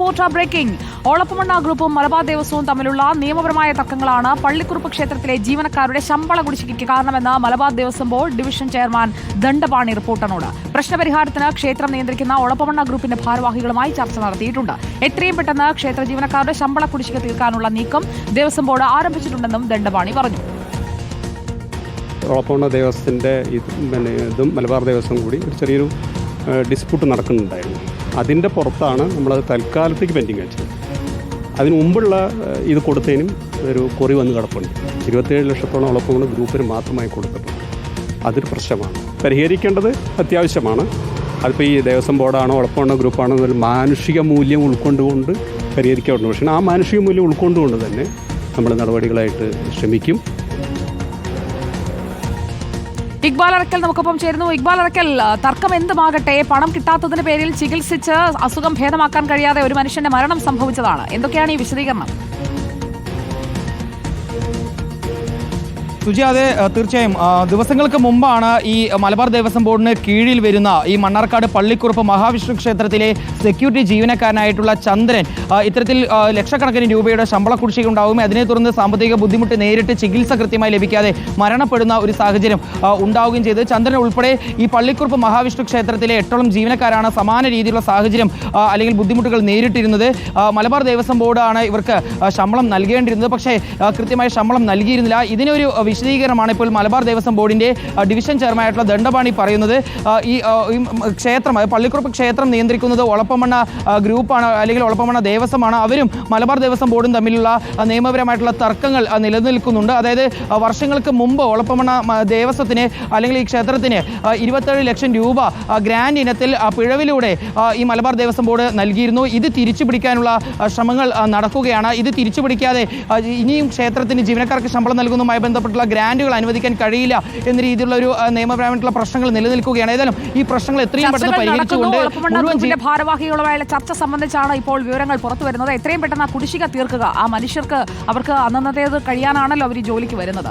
പോർട്ട breaking. ഓളപ്പമണ്ണ ഗ്രൂപ്പും മലബാർ ദേവസ്വവും തമ്മിലുള്ള നിയമപരമായ തർക്കങ്ങളാണ് പള്ളിക്കുറുപ്പ് ക്ഷേത്രത്തിലെ ജീവനക്കാരുടെ ശമ്പള കുടിശ്ശികയ്ക്ക് കാരണമെന്ന് Malabar Devaswom board division chairman Dandapani റിപ്പോർട്ടറിനോട് പ്രശ്നപരിഹാരത്തിന് ക്ഷേത്രം നിയന്ത്രിക്കുന്ന ഓളപ്പമണ്ണ ഗ്രൂപ്പിന്റെ ഭാരവാഹികളുമായി ചർച്ച നടത്തിയിട്ടുണ്ട്. എത്രയും പെട്ടെന്ന് ക്ഷേത്ര ജീവനക്കാരുടെ ശമ്പള കുടിശ്ശിക തീർക്കാനുള്ള നീക്കം ദേവസ്വം ബോർഡ് ആരംഭിച്ചിട്ടുണ്ടെന്നും ദണ്ഡപാണി പറഞ്ഞു. ഓളപ്പമണ്ണ ദേവസ്വത്തിന്റെ ഇതും മലബാർ ദേവസ്വം കൂടി ഒരു ചെറിയൊരു ഡിസ്പ്യൂട്ട് നടക്കുന്നുണ്ടായിരുന്നു. അതിന്റെ പുറത്താണ് നമ്മളത് തൽക്കാലത്തേക്ക് പെൻഡിങ് വെച്ചത്. അതിന് മുമ്പുള്ള ഇത് കൊടുത്തതിനും ഒരു കുറി വന്ന് കിടപ്പുണ്ട്. ഇരുപത്തേഴ് ലക്ഷത്തോളം ഉളപ്പങ്ങൾ ഗ്രൂപ്പിന് മാത്രമായി കൊടുത്തിട്ടുണ്ട് അതൊരു പ്രശ്നമാണ്. പരിഹരിക്കേണ്ടത് അത്യാവശ്യമാണ്. അതിപ്പോൾ ഈ ദേവസ്വം ബോർഡാണോ ഉളപ്പാണോ ഗ്രൂപ്പാണോ എന്നൊരു മാനുഷിക മൂല്യം ഉൾക്കൊണ്ടുകൊണ്ട് പരിഹരിക്കാറുണ്ട്. പക്ഷേ ആ മാനുഷിക മൂല്യം ഉൾക്കൊണ്ടുകൊണ്ട് തന്നെ നമ്മൾ നടപടികളായിട്ട് ശ്രമിക്കും. ഇക്ബാൽ അറക്കൽ നമുക്കൊപ്പം ചേരുന്നു. ഇക്ബാൽ അറക്കൽ തർക്കം എന്തുമാകട്ടെ? പണം കിട്ടാത്തതിന്റെ പേരിൽ ചികിത്സിച്ച് അസുഖം ഭേദമാക്കാൻ കഴിയാതെ ഒരു മനുഷ്യന്റെ മരണം സംഭവിച്ചതാണ്. എന്തൊക്കെയാണ് ഈ വിശദീകരണം? സുജി അതെ തീർച്ചയായും ദിവസങ്ങൾക്ക് മുമ്പാണ് ഈ മലബാർ ദേവസ്വം ബോർഡിന് കീഴിൽ വരുന്ന ഈ മണ്ണാർക്കാട് പള്ളിക്കുറുപ്പ് മഹാവിഷ്ണു ക്ഷേത്രത്തിലെ സെക്യൂരിറ്റി ജീവനക്കാരനായിട്ടുള്ള ചന്ദ്രൻ ഇത്തരത്തിൽ ലക്ഷക്കണക്കിന് രൂപയുടെ ശമ്പള കുടിശ്ശിക ഉണ്ടാവുകയും അതിനെ തുടർന്ന് സാമ്പത്തിക ബുദ്ധിമുട്ട് നേരിട്ട് ചികിത്സ കൃത്യമായി ലഭിക്കാതെ മരണപ്പെടുന്ന ഒരു സാഹചര്യം ഉണ്ടാവുകയും ചെയ്ത്. ചന്ദ്രൻ ഉൾപ്പെടെ ഈ പള്ളിക്കുറുപ്പ് മഹാവിഷ്ണു ക്ഷേത്രത്തിലെ എട്ടോളം ജീവനക്കാരാണ് സമാന രീതിയിലുള്ള സാഹചര്യം അല്ലെങ്കിൽ ബുദ്ധിമുട്ടുകൾ നേരിട്ടിരുന്നത്. മലബാർ ദേവസ്വം ബോർഡാണ് ഇവർക്ക് ശമ്പളം നൽകേണ്ടിയിരുന്നത്. പക്ഷേ കൃത്യമായ ശമ്പളം നൽകിയിരുന്നില്ല. ഇതിനൊരു വിശദീകരണമാണ് ഇപ്പോൾ മലബാർ ദേവസ്വം ബോർഡിന്റെ ഡിവിഷൻ ചെയർമാനായിട്ടുള്ള ദണ്ഡപാണി പറയുന്നത്. ഈ ക്ഷേത്രം പള്ളിക്കുറുപ്പ് ക്ഷേത്രം നിയന്ത്രിക്കുന്നത് ഒളപ്പമണ്ണ ഗ്രൂപ്പാണ് അല്ലെങ്കിൽ ഒളപ്പമണ്ണ ദേവസ്വമാണ്. അവരും മലബാർ ദേവസ്വം ബോർഡും തമ്മിലുള്ള നിയമപരമായിട്ടുള്ള തർക്കങ്ങൾ നിലനിൽക്കുന്നുണ്ട്. അതായത് വർഷങ്ങൾക്ക് മുമ്പ് ഒളപ്പമണ്ണ ദേവസ്വത്തിന് അല്ലെങ്കിൽ ഈ ക്ഷേത്രത്തിന് ഇരുപത്തേഴ് ലക്ഷം രൂപ ഗ്രാൻഡ് ഇനത്തിൽ പിഴവിലൂടെ ഈ മലബാർ ദേവസ്വം ബോർഡ് നൽകിയിരുന്നു. ഇത് തിരിച്ചു പിടിക്കാനുള്ള ശ്രമങ്ങൾ നടക്കുകയാണ്. ഇത് തിരിച്ചു പിടിക്കാതെ ഇനിയും ക്ഷേത്രത്തിന് ജീവനക്കാർക്ക് ശമ്പളം നൽകുന്നതുമായി ബന്ധപ്പെട്ടുള്ള ഗ്രാൻഡുകൾ അനുവദിക്കാൻ കഴിയില്ല എന്ന രീതിയിലുള്ള ഒരു നിയമപരമായിട്ടുള്ള പ്രശ്നങ്ങൾ നിലനിൽക്കുകയാണ്. ഏതായാലും ഈ പ്രശ്നങ്ങൾ എത്രയും പെട്ടെന്ന് പരിഹരിച്ചുകൊണ്ട് ഭാരവാഹികളുമായുള്ള ചർച്ച സംബന്ധിച്ചാണ് ഇപ്പോൾ വിവരങ്ങൾ പുറത്തു വരുന്നത്. എത്രയും പെട്ടെന്ന് ആ കുടിശ്ശിക തീർക്കുക. ആ മനുഷ്യർക്ക് അവർക്ക് അന്നന്നത്തേത് കഴിയാനാണല്ലോ അവർ ഈ ജോലിക്ക് വരുന്നത്.